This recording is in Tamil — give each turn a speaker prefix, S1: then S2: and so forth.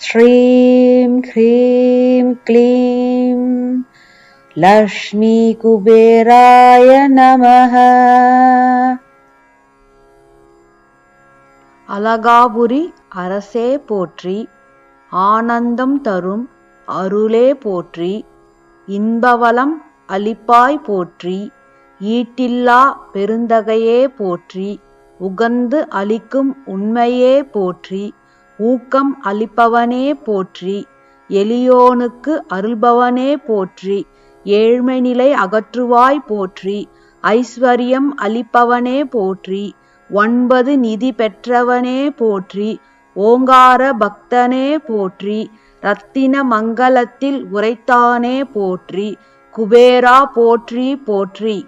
S1: श्रीं ह्रीं क्लीं लक्ष्मीकुबेराय नमः
S2: அலகாபுரி அரசே போற்றி ஆனந்தம் தரும் அருளே போற்றி இன்பவளம் அளிப்பாய் போற்றி ஈட்டில்லா பெருந்தகையே போற்றி உகந்து அளிக்கும் உண்மையே போற்றி ஊக்கம் அளிப்பவனே போற்றி எளியோனுக்கு அருள்பவனே போற்றி ஏழ்மை நிலை அகற்றுவாய் போற்றி ஐஸ்வர்யம் அளிப்பவனே போற்றி ஒன்பது நிதி பெற்றவனே போற்றி ஓங்கார பக்தனே போற்றி ரத்தின மங்கலத்தில் உரைத்தானே போற்றி குபேரா போற்றி போற்றி.